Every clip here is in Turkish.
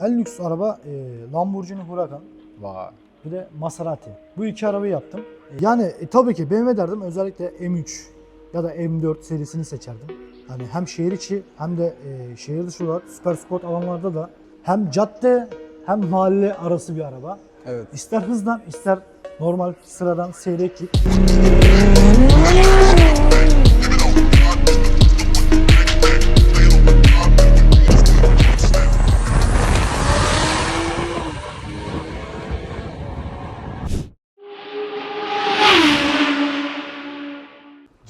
en lüks araba e, Lamborghini Huracan. Vay. Bir de Maserati. Bu iki arabayı yaptım. Yani e, tabii ki BMW derdim özellikle M3 ya da M4 serisini seçerdim. Hani hem şehir içi hem de e, şehir dışı olarak süper sport alanlarda da hem cadde hem mahalle arası bir araba. Evet. İster hızdan ister normal sıradan seyreklik.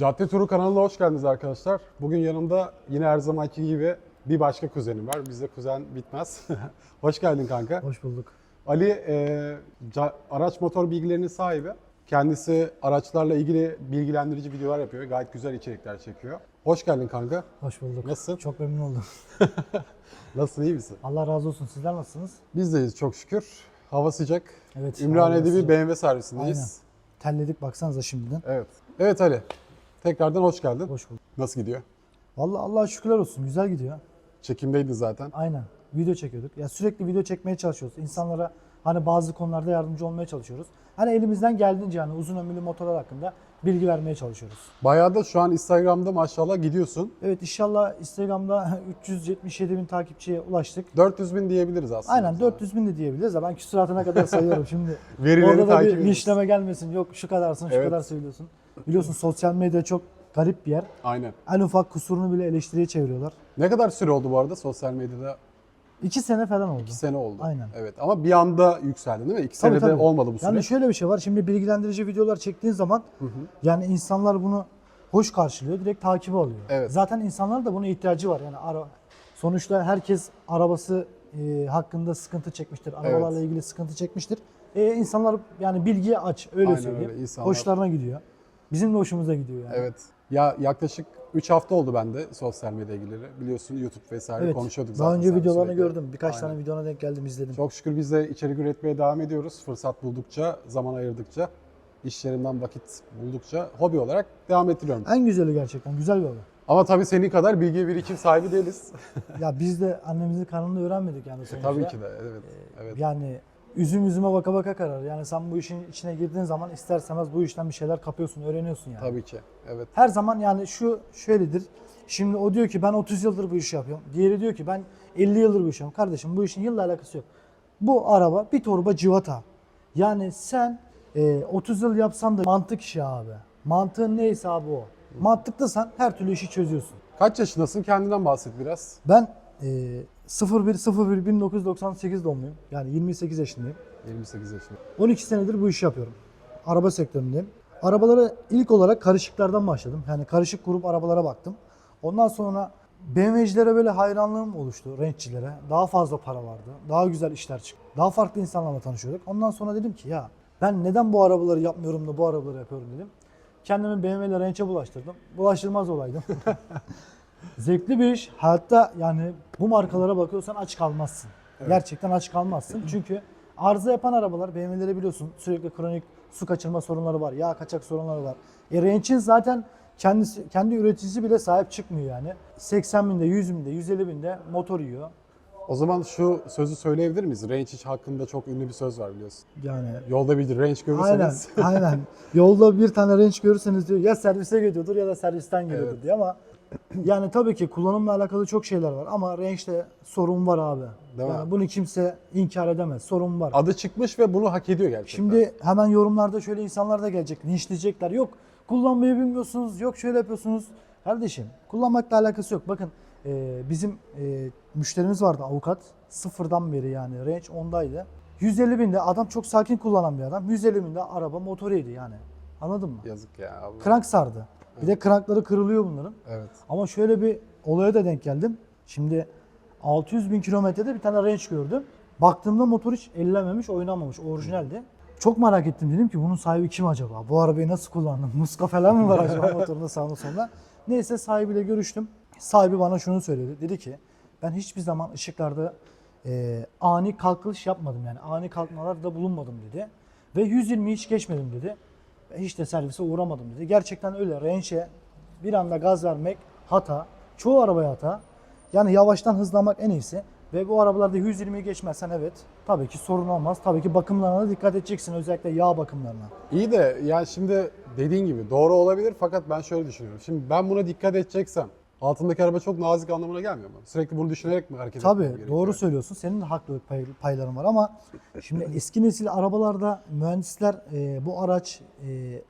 Cadde Turu kanalına hoş geldiniz arkadaşlar. Bugün yanımda yine her zamanki gibi bir başka kuzenim var. Bizde kuzen bitmez. hoş geldin kanka. Hoş bulduk. Ali e, araç motor bilgilerinin sahibi. Kendisi araçlarla ilgili bilgilendirici videolar yapıyor. Gayet güzel içerikler çekiyor. Hoş geldin kanka. Hoş bulduk. Nasılsın? Çok memnun oldum. Nasılsın iyi misin? Allah razı olsun. Sizler nasılsınız? Bizdeyiz çok şükür. Hava sıcak. Evet. Ümraniye'de havası- bir BMW servisindeyiz. Terledik baksanıza şimdiden. Evet. Evet Ali. Tekrardan hoş geldin. Hoş bulduk. Nasıl gidiyor? Vallahi Allah'a şükürler olsun. Güzel gidiyor. Çekimdeydin zaten. Aynen. Video çekiyorduk. Ya sürekli video çekmeye çalışıyoruz. İnsanlara hani bazı konularda yardımcı olmaya çalışıyoruz. Hani elimizden geldiğince yani uzun ömürlü motorlar hakkında bilgi vermeye çalışıyoruz. Bayağı da şu an Instagram'da maşallah gidiyorsun. Evet inşallah Instagram'da 377 bin takipçiye ulaştık. 400 bin diyebiliriz aslında. Aynen 400 bin de diyebiliriz de ben küsuratına kadar sayıyorum şimdi. Verileri Orada da takip bir ediyoruz. linçleme gelmesin. Yok şu kadarsın şu Evet. kadar söylüyorsun. Biliyorsun sosyal medya çok garip bir yer. Aynen. En ufak kusurunu bile eleştiriye çeviriyorlar. Ne kadar süre oldu bu arada sosyal medyada? İki sene falan oldu. 2 sene oldu. Aynen. Evet ama bir anda yükseldi değil mi? 2 Tabii, senede tabii. olmadı bu süreç. Yani şöyle bir şey var. Şimdi bilgilendirici videolar çektiğin zaman yani insanlar bunu hoş karşılıyor. Direkt takibi alıyor. Evet. Zaten insanların da buna ihtiyacı var. Yani ara, sonuçta herkes arabası e, hakkında sıkıntı çekmiştir. Arabalarla Evet. ilgili sıkıntı çekmiştir. E, insanlar yani bilgiye aç öyle Aynen söyleyeyim. öyle, insanlar- Hoşlarına gidiyor. Bizim de hoşumuza gidiyor yani. Evet. Ya yaklaşık 3 hafta oldu bende sosyal medya ilgileri. Biliyorsun YouTube vesaire Evet. konuşuyorduk zaten. Daha önce videolarını sürekli. gördüm. Birkaç Aynen. tane videona denk geldim izledim. Çok şükür biz de içerik üretmeye devam ediyoruz. Fırsat buldukça, zaman ayırdıkça, iş yerimden vakit buldukça hobi olarak devam ettiriyorum. En güzeli gerçekten. Güzel bir olay. Ama tabii senin kadar bilgi birikim sahibi değiliz. ya biz de annemizin karnında öğrenmedik yani sonuçta. tabii ki de evet. Evet. Yani üzüm üzüme baka baka karar. Yani sen bu işin içine girdiğin zaman istersemez bu işten bir şeyler kapıyorsun, öğreniyorsun yani. Tabii ki. Evet. Her zaman yani şu şöyledir. Şimdi o diyor ki ben 30 yıldır bu işi yapıyorum. Diğeri diyor ki ben 50 yıldır bu işi yapıyorum. Kardeşim bu işin yılla alakası yok. Bu araba bir torba civata. Yani sen e, 30 yıl yapsan da mantık işi abi. Mantığın neyse abi o. Mantıklısan her türlü işi çözüyorsun. Kaç yaşındasın? Kendinden bahset biraz. Ben e, 01 01 1998 doğumluyum. Yani 28 yaşındayım. 28 yaşında. 12 senedir bu işi yapıyorum. Araba sektöründeyim. Arabalara ilk olarak karışıklardan başladım. Yani karışık grup arabalara baktım. Ondan sonra BMW'cilere böyle hayranlığım oluştu, renççilere. Daha fazla para vardı. Daha güzel işler çıktı. Daha farklı insanlarla tanışıyorduk. Ondan sonra dedim ki ya ben neden bu arabaları yapmıyorum da bu arabaları yapıyorum dedim. Kendimi BMW ile rençe bulaştırdım. Bulaştırmaz olaydım. Zevkli bir iş. Hayatta yani bu markalara bakıyorsan aç kalmazsın. Gerçekten aç kalmazsın. Çünkü arıza yapan arabalar BMW'leri biliyorsun sürekli kronik su kaçırma sorunları var. Yağ kaçak sorunları var. E Range'in zaten kendisi, kendi üreticisi bile sahip çıkmıyor yani. 80 binde, 100 binde, 150 binde motor yiyor. O zaman şu sözü söyleyebilir miyiz? Range iç hakkında çok ünlü bir söz var biliyorsun. Yani Yolda bir range aynen, görürseniz aynen. Yolda bir tane Range görürseniz diyor ya servise gidiyordur ya da servisten geliyordur Evet. diyor ama yani tabii ki kullanımla alakalı çok şeyler var ama Range'de sorun var abi. Değil mi? yani bunu kimse inkar edemez. Sorun var. adı çıkmış ve bunu hak ediyor gerçekten. Şimdi hemen yorumlarda şöyle insanlar da gelecek. Linçleyecekler. Yok kullanmayı bilmiyorsunuz. Yok şöyle yapıyorsunuz. Kardeşim kullanmakla alakası yok. Bakın e, bizim e, müşterimiz vardı avukat. Sıfırdan beri yani range 10'daydı. 150 binde adam çok sakin kullanan bir adam. 150 binde araba motoru yedi yani. Anladın mı? Yazık ya. Allah. Krank sardı. Bir de krankları kırılıyor bunların. Evet. Ama şöyle bir olaya da denk geldim. Şimdi 600 bin kilometrede bir tane range gördüm. Baktığımda motor hiç ellememiş, oynamamış, orijinaldi. Çok merak ettim dedim ki bunun sahibi kim acaba? Bu arabayı nasıl kullandım? Muska falan mı var acaba motorunda sağında solunda? Neyse sahibiyle görüştüm. Sahibi bana şunu söyledi. Dedi ki ben hiçbir zaman ışıklarda e, ani kalkış yapmadım yani. Ani kalkmalarda bulunmadım dedi. Ve 120 hiç geçmedim dedi. Hiç de servise uğramadım dedi. Gerçekten öyle. Range'e bir anda gaz vermek hata. Çoğu arabaya hata. Yani yavaştan hızlanmak en iyisi. Ve bu arabalarda 120'yi geçmezsen evet tabii ki sorun olmaz. Tabii ki bakımlarına dikkat edeceksin özellikle yağ bakımlarına. İyi de yani şimdi dediğin gibi doğru olabilir fakat ben şöyle düşünüyorum. Şimdi ben buna dikkat edeceksem altındaki araba çok nazik anlamına gelmiyor mu? Sürekli bunu düşünerek mi hareket Tabii gerekiyor? doğru söylüyorsun. Senin de haklılık pay- payların var ama şimdi eski nesil arabalarda mühendisler e, bu araç e,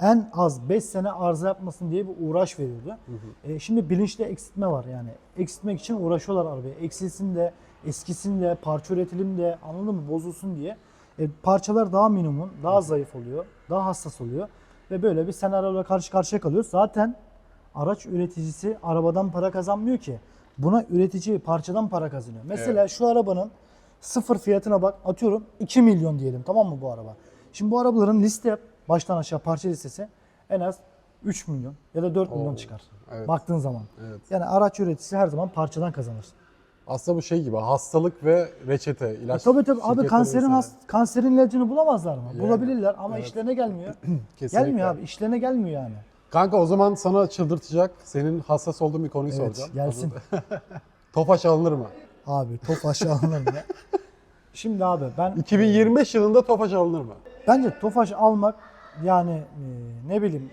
en az 5 sene arıza yapmasın diye bir uğraş veriyordu. E, şimdi bilinçli eksiltme var yani. Eksiltmek için uğraşıyorlar arabayı. Eksilsin de, eskisin de, parça üretelim de anladın mı bozulsun diye. E, parçalar daha minimum, daha zayıf oluyor, daha hassas oluyor. Ve böyle bir senaryoyla karşı karşıya kalıyoruz. Zaten araç üreticisi arabadan para kazanmıyor ki. Buna üretici parçadan para kazanıyor. Mesela şu arabanın sıfır fiyatına bak atıyorum 2 milyon diyelim tamam mı bu araba? Şimdi bu arabaların liste baştan aşağı parça listesi en az 3 milyon ya da 4 milyon Oo, çıkar. evet. Baktığın zaman. Evet. Yani araç üreticisi her zaman parçadan kazanır. Aslında bu şey gibi hastalık ve reçete, ilaç. Tabii tabii abi kanserin vesaire. has, kanserin ilacını bulamazlar mı? Yani, Bulabilirler ama evet. işlerine gelmiyor. Gelmiyor abi işlerine gelmiyor yani. Kanka o zaman sana çıldırtacak, senin hassas olduğun bir konuyu Evet soracağım. gelsin. Tofaş alınır mı? abi top aşağı alınır mı? Şimdi abi ben 2025 yılında Tofaş alınır mı? Bence Tofaş almak yani e, ne bileyim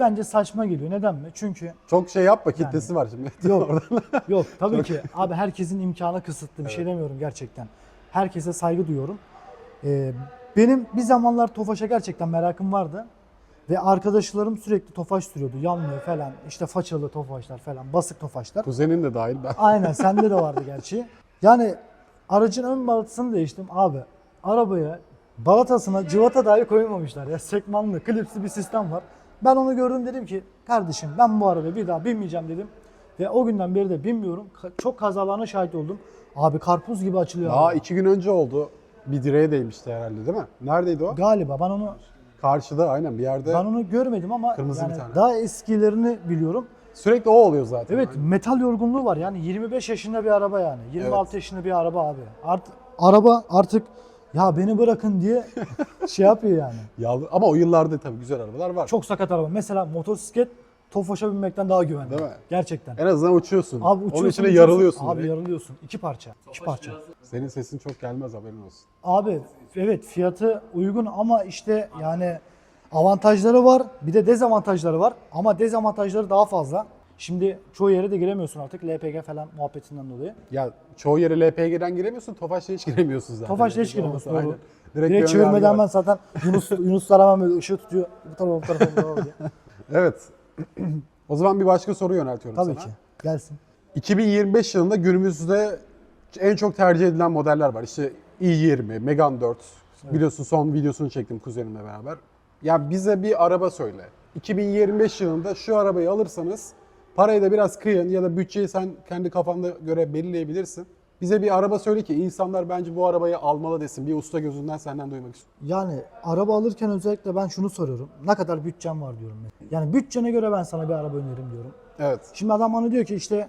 bence saçma geliyor. Neden mi? Çünkü Çok şey yapma, kitlesi var şimdi. yok yok tabii ki abi herkesin imkanı kısıtlı bir şey demiyorum gerçekten. Herkese saygı duyuyorum. E, benim bir zamanlar Tofaş'a gerçekten merakım vardı. Ve arkadaşlarım sürekli Tofaş sürüyordu. Yanmıyor falan. İşte façalı Tofaşlar falan. Basık Tofaşlar. Kuzenin de dahil ben. Aynen sende de vardı gerçi. Yani aracın ön balatasını değiştim abi. Arabaya balatasına cıvata dahi koymamışlar ya. Sekmanlı, klipsli bir sistem var. Ben onu gördüm dedim ki kardeşim ben bu arabaya bir daha binmeyeceğim dedim. Ve o günden beri de binmiyorum. Çok kazalarına şahit oldum. Abi karpuz gibi açılıyor. Daha araba. iki gün önce oldu. Bir direğe değmişti herhalde değil mi? Neredeydi o? Galiba ben onu Karşıda aynen bir yerde. ben onu görmedim ama Kırmızı bir yani tane. daha eskilerini biliyorum. Sürekli o oluyor zaten. Evet metal yorgunluğu var yani 25 yaşında bir araba yani 26 Evet. yaşında bir araba abi. Art araba artık ya beni bırakın diye şey yapıyor yani. Yalnız- ama o yıllarda tabii güzel arabalar var. Çok sakat araba. Mesela motosiklet Tofaş'a binmekten daha güvenli. Değil mi? Gerçekten. En azından uçuyorsun. Abi uçuyorsun. Onun içine uçuyorsun. yarılıyorsun. Abi direkt. yarılıyorsun. İki parça. iki parça. Senin sesin çok gelmez haberin olsun. Abi evet fiyatı uygun ama işte yani avantajları var bir de dezavantajları var ama dezavantajları daha fazla. Şimdi çoğu yere de giremiyorsun artık LPG falan muhabbetinden dolayı. Ya çoğu yere LPG'den giremiyorsun, Tofaş'ta hiç giremiyorsun zaten. Tofaş'ta hiç giremiyorsun, doğru. aynen. Direkt, yargı çevirmeden ben zaten Yunus Yunuslar hemen böyle ışığı tutuyor. Bu tarafa bu tarafa bu tarafa diye. Evet. o zaman bir başka soru yöneltiyorum Tabii sana. ki. Gelsin. 2025 yılında günümüzde en çok tercih edilen modeller var. İşte i20, Megane 4. Biliyorsun son videosunu çektim kuzenimle beraber. Ya bize bir araba söyle. 2025 yılında şu arabayı alırsanız parayı da biraz kıyın ya da bütçeyi sen kendi kafanda göre belirleyebilirsin. Bize bir araba söyle ki insanlar bence bu arabayı almalı desin. Bir usta gözünden senden duymak istiyorum. Yani araba alırken özellikle ben şunu soruyorum. Ne kadar bütçem var diyorum. ben. Yani bütçene göre ben sana bir araba öneririm diyorum. Evet. Şimdi adam bana diyor ki işte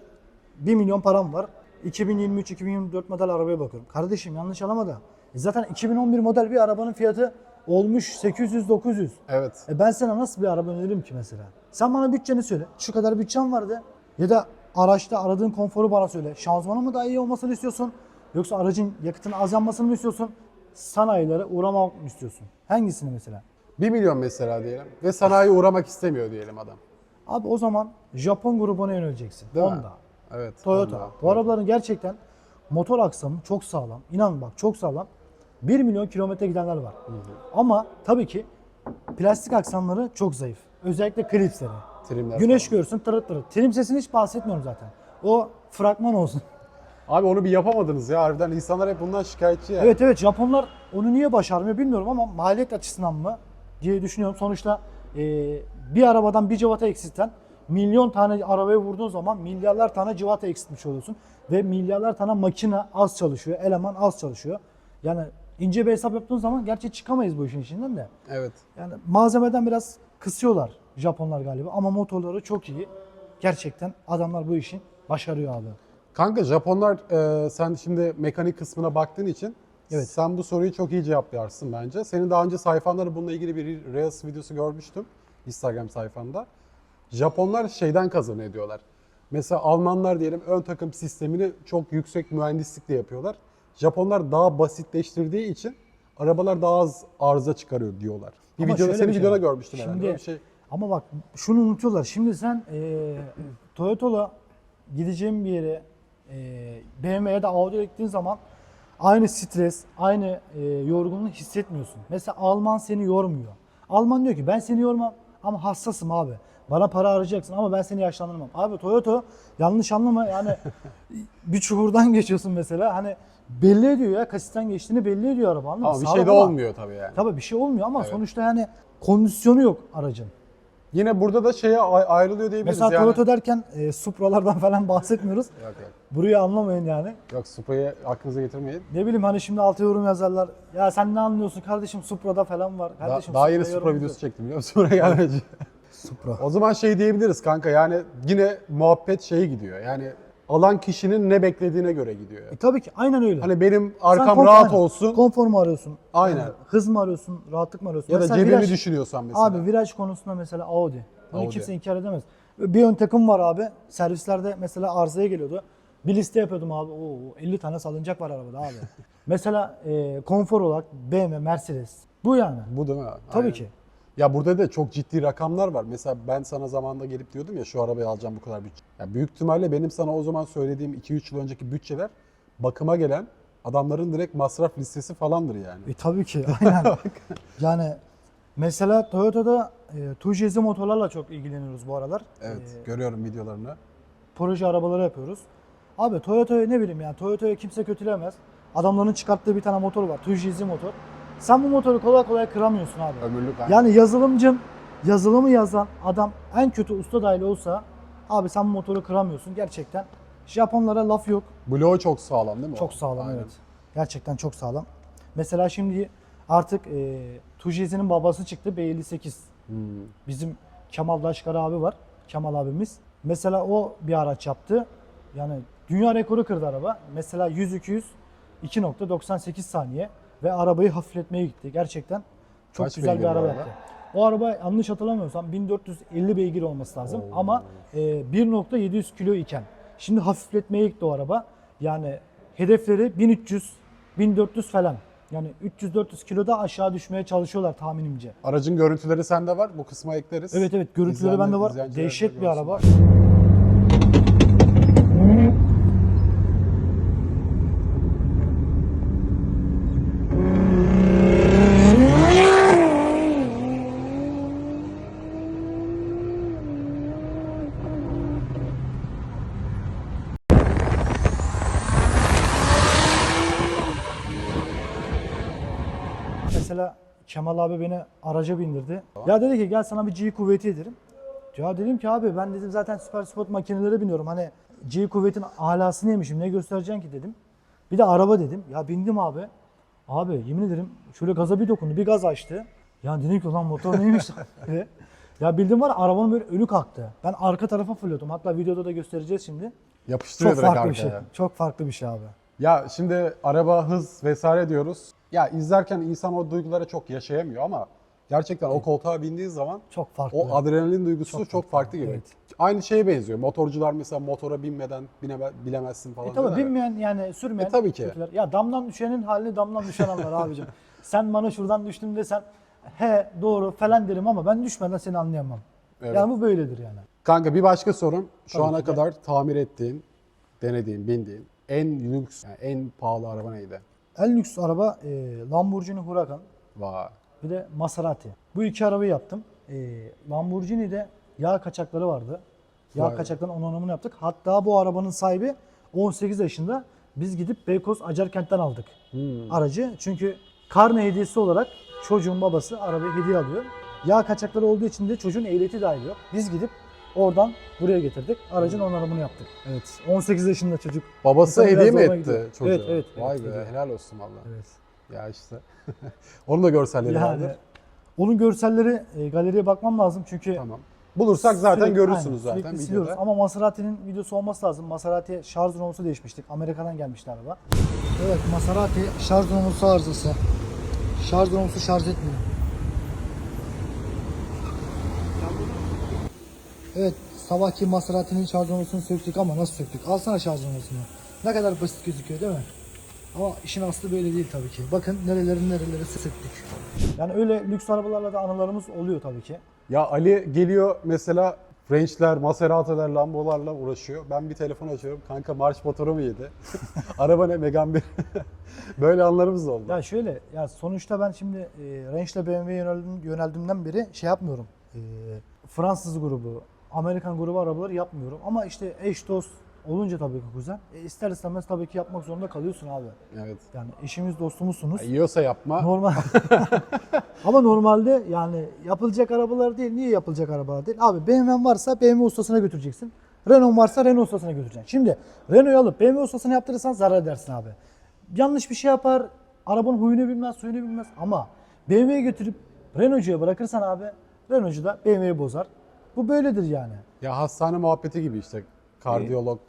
1 milyon param var. 2023-2024 model arabaya bakıyorum. Kardeşim yanlış anlama da. E zaten 2011 model bir arabanın fiyatı olmuş 800-900. Evet. E ben sana nasıl bir araba öneririm ki mesela? Sen bana bütçeni söyle. Şu kadar bütçem vardı. Ya da araçta aradığın konforu bana söyle. Şanzımanı mı daha iyi olmasını istiyorsun? Yoksa aracın yakıtının az yanmasını mı istiyorsun? Sanayilere uğramak mı istiyorsun? Hangisini mesela? 1 milyon mesela diyelim ve sanayi uğramak istemiyor diyelim adam. Abi o zaman Japon grubuna yöneleceksin. Değil mi? Honda, Evet. Toyota. Honda. Bu arabaların gerçekten motor aksamı çok sağlam. İnan bak çok sağlam. 1 milyon kilometre gidenler var. Ama tabii ki plastik aksamları çok zayıf. Özellikle klipsleri. Trimler Güneş falan. görsün tırıt tırıt. Trim sesini hiç bahsetmiyorum zaten. O fragman olsun. Abi onu bir yapamadınız ya harbiden. İnsanlar hep bundan şikayetçi ya. Evet evet Japonlar onu niye başarmıyor bilmiyorum ama maliyet açısından mı diye düşünüyorum. Sonuçta e, bir arabadan bir cıvata eksilten milyon tane arabaya vurduğun zaman milyarlar tane cıvata eksiltmiş oluyorsun. Ve milyarlar tane makine az çalışıyor, eleman az çalışıyor. Yani ince bir hesap yaptığın zaman gerçi çıkamayız bu işin içinden de. Evet. Yani malzemeden biraz kısıyorlar Japonlar galiba ama motorları çok iyi. Gerçekten adamlar bu işin başarıyor abi. Kanka Japonlar e, sen şimdi mekanik kısmına baktığın için Evet. sen bu soruyu çok iyi cevaplarsın bence. Senin daha önce sayfanda da bununla ilgili bir Reels videosu görmüştüm. Instagram sayfanda. Japonlar şeyden kazanıyor diyorlar. Mesela Almanlar diyelim ön takım sistemini çok yüksek mühendislikle yapıyorlar. Japonlar daha basitleştirdiği için arabalar daha az arıza çıkarıyor diyorlar. Bir Ama videoda şöyle senin bir şey videoda var. görmüştüm herhalde. Şimdi- Öyle bir şey. Ama bak şunu unutuyorlar. Şimdi sen e, Toyota'la gideceğin bir yere e, BMW'ye de Audi'ye gittiğin zaman aynı stres, aynı e, yorgunluğu hissetmiyorsun. Mesela Alman seni yormuyor. Alman diyor ki ben seni yormam ama hassasım abi. Bana para harcayacaksın ama ben seni yaşlandırmam. Abi Toyota yanlış anlama yani bir çukurdan geçiyorsun mesela hani belli ediyor ya kasisten geçtiğini belli ediyor araba anladın mı? Ama bir şey de ama- olmuyor tabii yani. Tabii bir şey olmuyor ama sonuçta yani kondisyonu yok aracın. Yine burada da şeye ay- ayrılıyor diyebiliriz Mesela yani. Toyota derken e, Supra'lardan falan bahsetmiyoruz. Yok yok. Burayı anlamayın yani. Yok Supra'yı aklınıza getirmeyin. Ne bileyim hani şimdi altı yorum yazarlar. Ya sen ne anlıyorsun kardeşim Supra'da falan var. Da- Kardeşim daha yeni Supra videosu çektim biliyor musun? Gelmeden önce. Supra. O zaman şey diyebiliriz kanka yani yine muhabbet şeyi gidiyor. Yani alan kişinin ne beklediğine göre gidiyor. E, tabii ki aynen öyle. Hani benim arkam konfor- rahat aynen. olsun Konfor mu arıyorsun? Aynen. Yani hız mı arıyorsun? Rahatlık mı arıyorsun? ya da Mesela cebimi viraj- düşünüyorsan mesela. Abi viraj konusunda mesela Audi. Bunu Audi. kimse inkar edemez. Bir ön takım var abi. Servislerde mesela arızaya geliyordu. Bir liste yapıyordum abi. Oo 50 tane salıncak var arabada abi. mesela e, konfor olarak BMW, Mercedes. Bu yani. Bu değil mi? Tabii Aynen. ki. Ya burada da çok ciddi rakamlar var. Mesela ben sana zamanında gelip diyordum ya şu arabayı alacağım bu kadar bütçe. Ya büyük ihtimalle benim sana o zaman söylediğim 2-3 yıl önceki bütçeler bakıma gelen adamların direkt masraf listesi falandır yani. E tabii ki aynen. yani mesela Toyota'da e, Tujezi motorlarla çok ilgileniyoruz bu aralar. Evet, E, görüyorum videolarını. proje arabaları yapıyoruz. Abi Toyota'ya ne bileyim yani Toyota'ya kimse kötülemez. Adamların çıkarttığı bir tane motor var. Tujezi motor. Sen bu motoru kolay kolay kıramıyorsun abi. Ömürlük aynı. Yani yazılımcın yazılımı yazan adam en kötü usta dahil olsa abi sen bu motoru kıramıyorsun gerçekten. Japonlara laf yok. Bloğu çok sağlam değil mi? Çok sağlam Aynen. evet. Gerçekten çok sağlam. Mesela şimdi artık e, Tujezi'nin babası çıktı B58. Hmm. Bizim Kemal Daşkar abi var. Kemal abimiz. Mesela o bir araç yaptı. Yani dünya rekoru kırdı araba. Mesela 100-200 2.98 saniye ve arabayı hafifletmeye gitti. Gerçekten çok Kaç güzel bir beygir bu araba araba? yaptı. O araba yanlış hatırlamıyorsam 1450 beygir olması lazım Oo. ama e, 1.700 kilo iken şimdi hafifletmeye gitti o araba. Yani hedefleri 1300 1400 falan. Yani 300-400 kiloda aşağı düşmeye çalışıyorlar tahminimce. Aracın görüntüleri sende var. Bu kısma ekleriz. Evet evet görüntüleri İzleyenler- bende var. izleyiciler de Dehşet bir görsün. araba. Mesela Kemal abi beni araca bindirdi. Ya dedi ki gel sana bir G kuvveti ederim. Ya dedim ki abi ben dedim zaten süper sport makinelere biniyorum. Hani G kuvvetin alasını yemişim ne göstereceksin ki dedim. Bir de araba dedim. Ya bindim abi. Abi yemin ederim şöyle gaza bir dokundu. Bir gaz açtı. Ya dedim ki lan motor neymiş. Ya bildim var arabanın böyle önü kalktı. Ben arka tarafa fırlıyordum. Hatta videoda da göstereceğiz şimdi. Yapıştırıyor Çok direkt farklı bir şey. arkaya. Çok farklı bir şey abi. Ya şimdi araba, hız vesaire diyoruz. Ya izlerken insan o duyguları çok yaşayamıyor ama gerçekten o koltuğa bindiği zaman Çok farklı. o adrenalin duygusu çok, farklı, gibi. evet. Aynı şeye benziyor. Motorcular mesela motora binmeden bineme, bilemezsin falan. E tabi diyorlar ya. binmeyen yani sürmeyen. E tabii ki. kötüler. Ya damdan düşenin halini damdan düşen anlar abicim. Sen bana şuradan düştüm desen he doğru falan derim ama ben düşmeden seni anlayamam. Evet. Yani bu böyledir yani. Kanka bir başka sorum. Şu Tabii ana ki de. kadar tamir ettiğin, denediğin, bindiğin en lüks, yani en pahalı araba neydi? En lüks araba e, Lamborghini Huracan Vay. bir de Maserati. Bu iki arabayı yaptım. E, Lamborghini'de yağ kaçakları vardı. Yağ Vay kaçaklarının onarımını yaptık. Hatta bu arabanın sahibi 18 yaşında biz gidip Beykoz Acarkent'ten aldık Hmm. aracı. Çünkü karne hediyesi olarak çocuğun babası arabayı hediye alıyor. Yağ kaçakları olduğu için de çocuğun ehliyeti dahil yok. Biz gidip oradan buraya getirdik. Aracın onarımını yaptık. Evet. 18 yaşında çocuk. Babası İnsan hediye biraz mi zoruma etti gidiyor. çocuğa? Evet, evet, Vay evet, be hediye. helal olsun valla. Evet. Ya işte. Onun da görselleri Yani vardır. onun görselleri e, galeriye bakmam lazım çünkü Tamam. Bulursak zaten sürekli- görürsünüz zaten sürekli siliyoruz. videoda. Ama Maserati'nin videosu olması lazım. Maserati şarj nomusu değişmiştik. Amerika'dan gelmişti araba. Evet Maserati şarj nomusu arızası. Şarj nomusu şarj etmiyor. Evet sabahki Maserati'nin şarjlamasını söktük ama nasıl söktük? Alsana şarjlamasını. Ne kadar basit gözüküyor değil mi? Ama işin aslı böyle değil tabii ki. Bakın nerelerin nereleri söktük. Yani öyle lüks arabalarla da anılarımız oluyor tabii ki. Ya Ali geliyor mesela Range'ler, Maserati'ler, Lambo'larla uğraşıyor. Ben bir telefon açıyorum. Kanka marş motoru mu yedi? Araba ne? Megane 1. Böyle anlarımız da oldu. Ya şöyle, ya sonuçta ben şimdi e, Range ile BMW'ye yöneldim, yöneldiğimden beri şey yapmıyorum. E, Fransız grubu, Amerikan grubu arabaları yapmıyorum. Ama işte eş dost olunca tabii ki kuzen. E, ister istemez tabii ki yapmak zorunda kalıyorsun abi. Evet. Yani eşimiz dostumuzsunuz. Yiyorsa yapma. Normal. Ama normalde yani yapılacak arabalar değil. Niye yapılacak arabalar değil? Abi BMW varsa BMW ustasına götüreceksin. Renault varsa Renault ustasına götüreceksin. Şimdi Renault'u alıp BMW ustasına yaptırırsan zarar edersin abi. Yanlış bir şey yapar. Arabanın huyunu bilmez, suyunu bilmez. Ama BMW'ye götürüp Renault'cuya bırakırsan abi Renault'cu da BMW'yi bozar. Bu böyledir yani. Ya hastane muhabbeti gibi işte. Kardiyolog.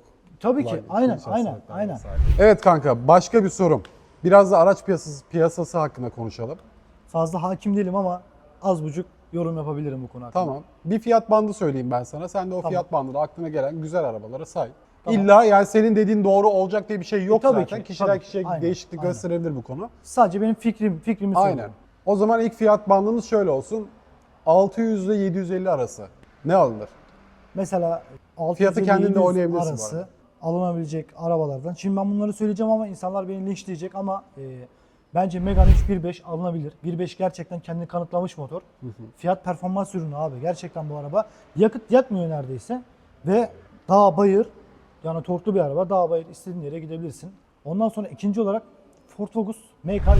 Tabii ki. Aynen, aynen, aynen. Evet kanka başka bir sorum. Biraz da araç piyasası, piyasası hakkında konuşalım. Fazla hakim değilim ama az buçuk yorum yapabilirim bu konu hakkında. Tamam. Bir fiyat bandı söyleyeyim ben sana. Sen de o Tamam. fiyat bandında aklına gelen güzel arabaları say. Tamam. İlla yani senin dediğin doğru olacak diye bir şey yok E, tabii zaten. ki, Kişiden tabii ki. kişiye Aynen, değişiklik aynen. gösterebilir bu konu. Sadece benim fikrim, fikrimi Aynen. söylüyorum. O zaman ilk fiyat bandımız şöyle olsun. 600 ile 750 arası. Ne alınır? Mesela 600 Fiyatı ile kendin de 700 oynayabilirsin bu arası arada. alınabilecek arabalardan. Şimdi ben bunları söyleyeceğim ama insanlar beni linçleyecek ama e, bence Megane 3 1.5 alınabilir. 1.5 gerçekten kendini kanıtlamış motor. Fiyat performans ürünü abi gerçekten bu araba. Yakıt yakmıyor neredeyse ve dağ bayır yani torklu bir araba dağ bayır istediğin yere gidebilirsin. Ondan sonra ikinci olarak Ford Focus MK3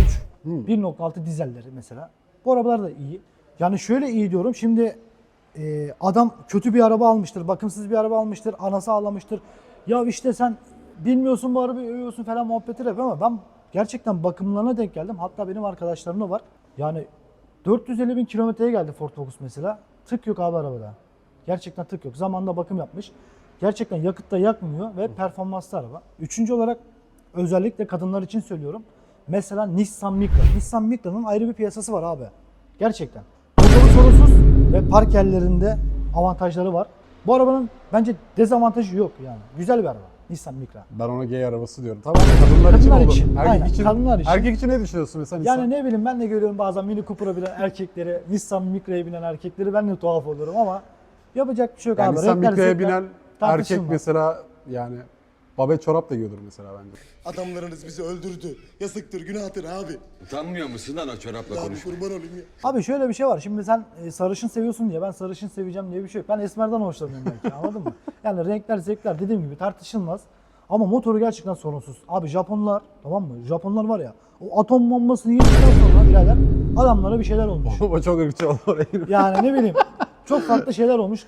1.6 dizelleri mesela. Bu arabalar da iyi. Yani şöyle iyi diyorum. Şimdi e, adam kötü bir araba almıştır, bakımsız bir araba almıştır, anası ağlamıştır. Ya işte sen bilmiyorsun bu arabayı övüyorsun falan muhabbeti yapıyor ama ben gerçekten bakımlarına denk geldim. Hatta benim arkadaşlarım da var. Yani 450 bin kilometreye geldi Ford Focus mesela. Tık yok abi arabada. Gerçekten tık yok. Zamanında bakım yapmış. Gerçekten yakıtta yakmıyor ve performanslı araba. Üçüncü olarak özellikle kadınlar için söylüyorum. Mesela Nissan Micra. Nissan Micra'nın ayrı bir piyasası var abi. Gerçekten. Motoru sorunsuz ve park yerlerinde avantajları var. Bu arabanın bence dezavantajı yok yani. Güzel bir araba. Nissan Micra. Ben ona gay arabası diyorum. Tamam kadınlar için Kadınlar olur. için, Erkek aynen, için, kadınlar için. Erkek için ne düşünüyorsun mesela Nisan? Yani ne bileyim ben de görüyorum bazen Mini Cooper'a binen erkekleri, Nissan Micra'ya binen erkekleri ben de tuhaf oluyorum ama yapacak bir şey yok Yani abi. Nissan Micra'ya binen erkek mesela yani babet çorap da giyiyordur mesela bence. Adamlarınız bizi öldürdü. Yazıktır, günahtır abi. Utanmıyor musun lan o çorapla Abi konuşmaya? kurban olayım ya. Abi şöyle bir şey var. Şimdi sen e, sarışın seviyorsun diye ben sarışın seveceğim diye bir şey yok. Ben esmerden hoşlanıyorum belki anladın mı? Yani renkler zevkler dediğim gibi tartışılmaz. Ama motoru gerçekten sorunsuz. Abi Japonlar tamam mı? Japonlar var ya o atom bombasını yedikten sonra birader adamlara bir şeyler olmuş. o çok ırkçı oldu oraya. Yani ne bileyim çok farklı şeyler olmuş.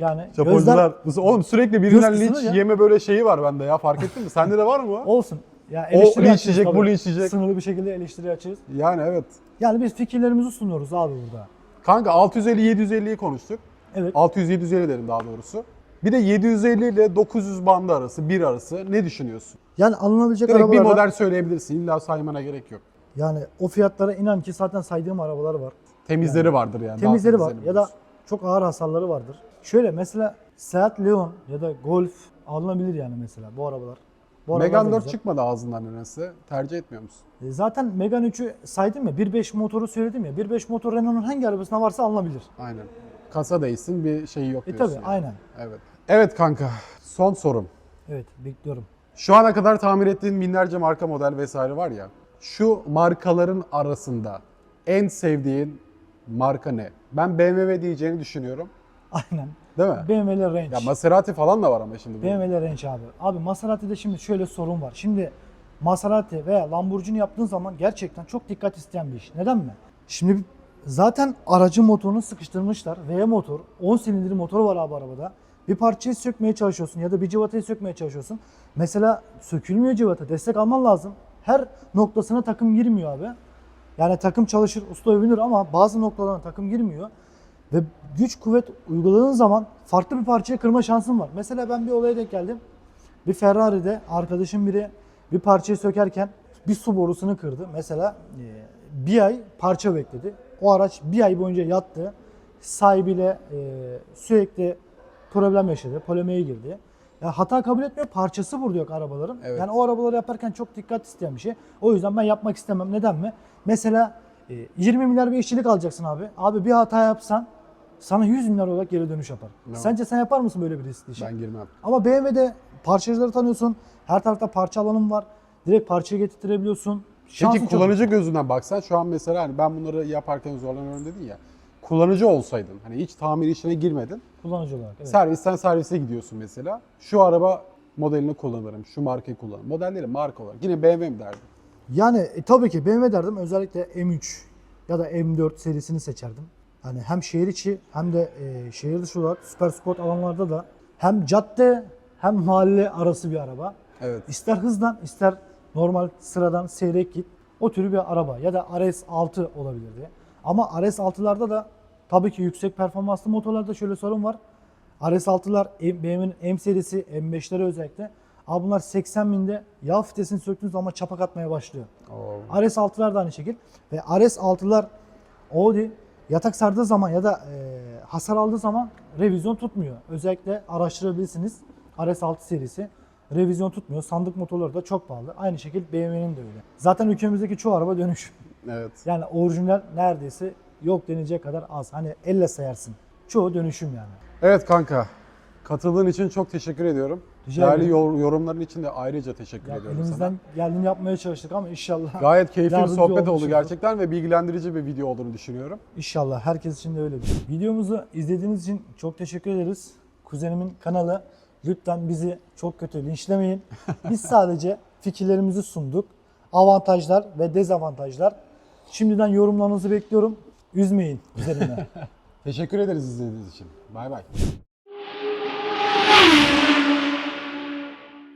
Yani Japoncular. gözler Oğlum sürekli birinden linç ya. yeme böyle şeyi var bende ya fark ettin mi? Sende de var mı olsun. Ya O eleştiri linç açığız yiyecek, bu tabii. linç yiyecek. Sınırlı bir şekilde eleştiri açığız. Yani evet. Yani biz fikirlerimizi sunuyoruz abi burada. Kanka 650-750'yi konuştuk. Evet. 600-750 dedim daha doğrusu. Bir de 750 ile 900 bandı arası, bir arası ne düşünüyorsun? Yani alınabilecek Direkt bir arabalarda model söyleyebilirsin. İlla saymana gerek yok. yani o fiyatlara inan ki zaten saydığım arabalar var. Temizleri vardır yani. Temizleri var ya da. Çok ağır hasarları vardır. Şöyle mesela Seat Leon ya da Golf alınabilir yani mesela bu arabalar. Bu Megane 4 güzel. çıkmadı ağzından nedense. Tercih etmiyor musun? E, Zaten Megane 3'ü saydım ya 1.5 motoru söyledim ya 1.5 motor Renault'un hangi arabasına varsa alınabilir. Aynen. Kasa değilsin bir şeyi yok E diyorsun. tabi yani. aynen. Evet. Evet kanka. Son sorum. Evet bekliyorum. Şu ana kadar tamir ettiğin binlerce marka model vesaire var ya. Şu markaların arasında en sevdiğin marka ne? Ben BMW diyeceğini düşünüyorum. Aynen. Değil mi? BMW Range. Ya Maserati falan da var ama şimdi bu. BMW Range abi. Abi Maserati'de şimdi şöyle sorun var. Şimdi Maserati veya Lamborghini yaptığın zaman gerçekten çok dikkat isteyen bir iş. Neden mi? Şimdi zaten aracın motorunu sıkıştırmışlar. V motor, 10 silindirli motoru var abi arabada. Bir parçayı sökmeye çalışıyorsun ya da bir civatayı sökmeye çalışıyorsun. Mesela sökülmüyor civata. Destek alman lazım. Her noktasına takım girmiyor abi. Yani takım çalışır, usta övünür ama bazı noktalarına takım girmiyor. Ve güç kuvvet uyguladığın zaman farklı bir parçaya kırma şansın var. Mesela ben bir olaya denk geldim. Bir Ferrari'de arkadaşım biri bir parçayı sökerken bir su borusunu kırdı. Mesela e, bir ay parça bekledi. O araç bir ay boyunca yattı. Sahibiyle e, sürekli problem yaşadı. Polemiğe girdi. Ya hata kabul etmiyor. Parçası burada yok arabaların. Evet. Yani o arabaları yaparken çok dikkat isteyen bir şey. O yüzden ben yapmak istemem. Neden mi? Mesela e, 20 milyar bir işçilik alacaksın abi. Abi bir hata yapsan sana 100 milyar olarak geri dönüş yapar. Sence sen yapar mısın böyle bir riskli işi? Ben girmem. Ama BMW'de parçacıları tanıyorsun. Her tarafta parça alanın var. Direkt parçayı getirtirebiliyorsun. Şansın Peki çok- kullanıcı gözünden baksan şu an mesela hani ben bunları yaparken zorlanıyorum dedin ya. Kullanıcı olsaydın hani hiç tamir işine girmedin. kullanıcı olarak. Evet. Servisten servise gidiyorsun mesela. Şu araba modelini kullanırım, şu markayı kullanırım. Model değil marka olarak. Yine BMW mi derdin? Yani e, tabii ki BMW derdim. Özellikle M3 ya da M4 serisini seçerdim. Hani hem şehir içi hem de e, şehir dışı olarak süper sport alanlarda da hem cadde hem mahalle arası bir araba. Evet. İster hızdan ister normal sıradan seyrek git. O türü bir araba ya da RS6 olabilirdi. Ama RS6'larda da tabii ki yüksek performanslı motorlarda şöyle sorun var. RS6'lar M- BMW'nin M serisi M5'leri özellikle. Abi bunlar 80 binde yağ fitesini söktüğünüz zaman çapak atmaya başlıyor. Oo. RS6'lar da aynı şekil. Ve RS6'lar Audi yatak sardığı zaman ya da e, hasar aldığı zaman revizyon tutmuyor. Özellikle araştırabilirsiniz. RS6 serisi revizyon tutmuyor. Sandık motorları da çok pahalı. Aynı şekilde BMW'nin de öyle. Zaten ülkemizdeki çoğu araba dönüş. Evet. Yani orijinal neredeyse yok denilecek kadar az. Hani elle sayarsın. Çoğu dönüşüm yani. Evet kanka. Katıldığın için çok teşekkür ediyorum. Rica Değerli yor- yorumların için de ayrıca teşekkür Ya ediyorum elimizden sana. geldiğini yapmaya çalıştık ama inşallah Gayet keyifli bir Yardımcı sohbet oldu gerçekten ve bilgilendirici bir video olduğunu düşünüyorum. İnşallah herkes için de öyledir. Videomuzu izlediğiniz için çok teşekkür ederiz. Kuzenimin kanalı. Lütfen bizi çok kötü linçlemeyin. Biz sadece fikirlerimizi sunduk. Avantajlar ve dezavantajlar. Şimdiden yorumlarınızı bekliyorum. Üzmeyin üzerine. Teşekkür ederiz izlediğiniz için. Bay bay.